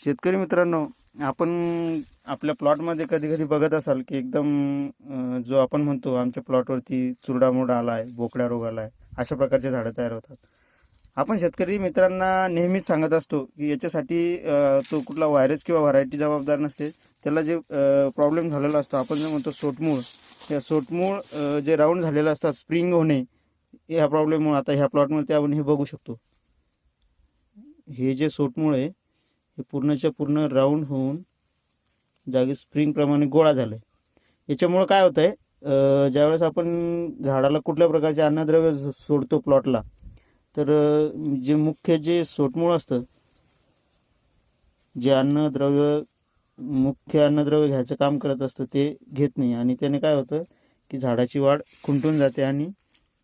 शेतकरी मित्रांनो आपण आपल्या प्लॉटमध्ये कधी कधी बघत असाल की एकदम जो आपण म्हणतो आमच्या प्लॉटवरती चुरडामुरडा आला आहे बोकड्या रोग आला आहे अशा प्रकारचे झाडं तयार होतात. आपण शेतकरी मित्रांना नेहमीच सांगत असतो की याच्यासाठी तो कुठला व्हायरस किंवा व्हरायटी जबाबदार नसते. त्याला जे प्रॉब्लेम झालेला असतो आपण जे म्हणतो सोटमूळ त्या सोटमूळ जे राऊंड झालेलं असतात स्प्रिंग होणे ह्या प्रॉब्लेममुळे आता ह्या प्लॉटमध्ये आपण हे बघू शकतो. हे जे सोटमूळ आहे हे पूर्णच्या पूर्ण राऊंड होऊन जागी स्प्रिंगप्रमाणे गोळा झालं आहे याच्यामुळं काय होतं आहे ज्यावेळेस आपण झाडाला कुठल्या प्रकारचे अन्नद्रव्य सोडतो प्लॉटला तर जे मुख्य जे सोटमूळ असतं जे अन्नद्रव्य मुख्य अन्नद्रव्य घ्यायचं काम करत असतं ते घेत नाही. आणि त्याने काय होतं की झाडाची वाढ खुंटून जाते आणि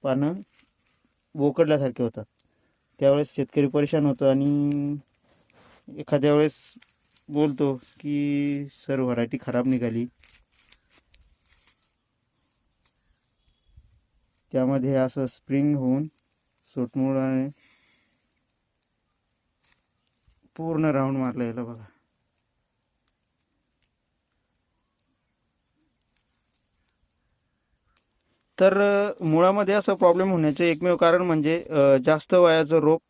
पानं बोकडल्यासारखे होतात. त्यावेळेस शेतकरी परेशान होतो आणि एखाद्या वेळेस बोलतो की सर व्हरायटी खराब निघाली. त्यामध्ये असं स्प्रिंग होऊन सोटमुळाने पूर्ण राऊंड मारला याला बघा. तर मुळामध्ये असं प्रॉब्लेम होण्याचे एकमेव कारण म्हणजे जास्त वयाचं रोप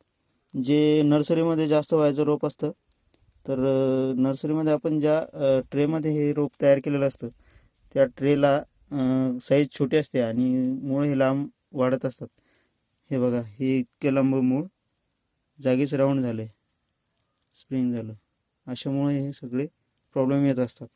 जे नर्सरीमध्ये जास्त व्हायचं रोप असतं तर नर्सरीमध्ये आपण ज्या ट्रेमध्ये हे रोप तयार केलेलं असतं त्या ट्रेला साईज छोटी असते आणि मूळ हे लांब वाढत असतात. हे बघा हे इतके लांब मूळ जागीच राऊंड झाले स्प्रिंग झालं. अशामुळे हे सगळे प्रॉब्लेम येत असतात.